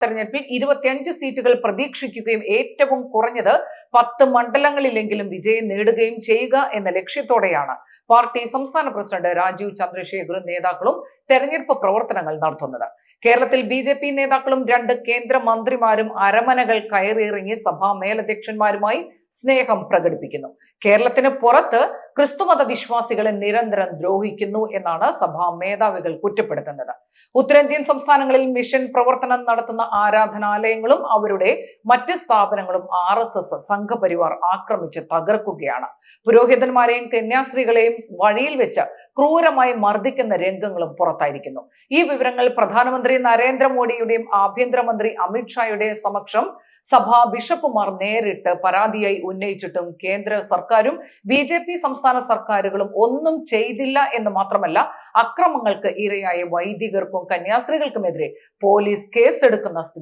തെരഞ്ഞെടുപ്പിൽ ഇരുപത്തിയഞ്ച് സീറ്റുകൾ പ്രതീക്ഷിക്കുകയും ഏറ്റവും കുറഞ്ഞത് പത്ത് മണ്ഡലങ്ങളിലെങ്കിലും വിജയം നേടുകയും ചെയ്യുക എന്ന ലക്ഷ്യത്തോടെയാണ് പാർട്ടി സംസ്ഥാന പ്രസിഡന്റ് രാജീവ് ചന്ദ്രശേഖറും നേതാക്കളും തെരഞ്ഞെടുപ്പ് പ്രവർത്തനങ്ങൾ നടത്തുന്നത്. കേരളത്തിൽ ബി ജെ പി നേതാക്കളും രണ്ട് കേന്ദ്രമന്ത്രിമാരും അരമനകൾ കയറിയിറങ്ങി സഭാ മേലധ്യക്ഷന്മാരുമായി സ്നേഹം പ്രകടിപ്പിക്കുന്നു. കേരളത്തിന് പുറത്ത് ക്രിസ്തുമത വിശ്വാസികളെ നിരന്തരം ദ്രോഹിക്കുന്നു എന്നാണ് സഭാ മേധാവികൾ കുറ്റപ്പെടുത്തുന്നത്. ഉത്തരേന്ത്യൻ സംസ്ഥാനങ്ങളിൽ മിഷൻ പ്രവർത്തനം നടത്തുന്ന ആരാധനാലയങ്ങളും അവരുടെ മറ്റ് സ്ഥാപനങ്ങളും ആർ എസ് എസ് സംഘപരിവാർ ആക്രമിച്ച് തകർക്കുകയാണ്. പുരോഹിതന്മാരെയും കന്യാസ്ത്രീകളെയും വഴിയിൽ വെച്ച് ക്രൂരമായി മർദ്ദിക്കുന്ന രംഗങ്ങളും പുറത്തായിരിക്കുന്നു. ഈ വിവരങ്ങൾ പ്രധാനമന്ത്രി നരേന്ദ്രമോദിയുടെയും ആഭ്യന്തരമന്ത്രി അമിത്ഷായുടെയും സമക്ഷം സഭാ ബിഷപ്പുമാർ നേരിട്ട് പരാതിയായി ഉന്നയിച്ചിട്ടും കേന്ദ്ര സർക്കാരും ബി ജെ പി സംസ്ഥാന സർക്കാരുകളും ഒന്നും ചെയ്തില്ല എന്ന് മാത്രമല്ല അക്രമങ്ങൾക്ക് ഇരയായ വൈദികർക്കും കന്യാസ്ത്രീകൾക്കുമെതിരെ പോലീസ് കേസെടുക്കുന്ന സ്ഥിതി